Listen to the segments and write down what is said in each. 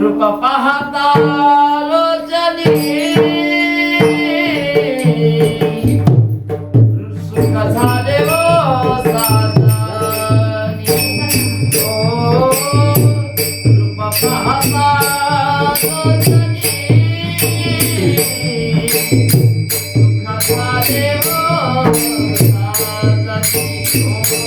রূপ পাহাতাল চলি সুখ সারে ও সাদানি ও রূপ পাহাতাল চলি সুখ সারে ও সাদানি ও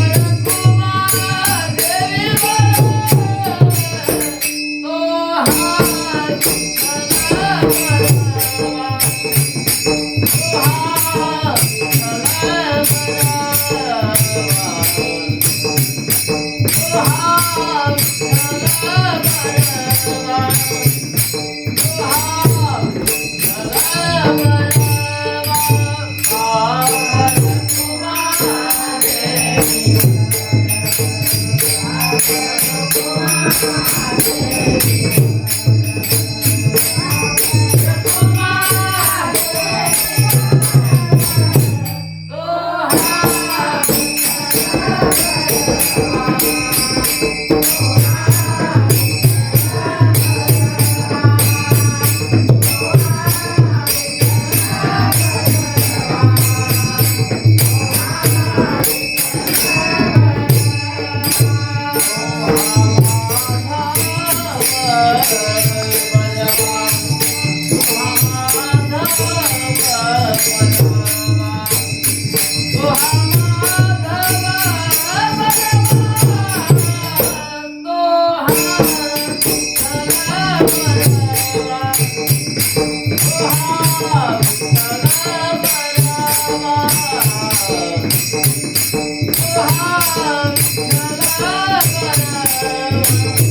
Yeah. Thank you.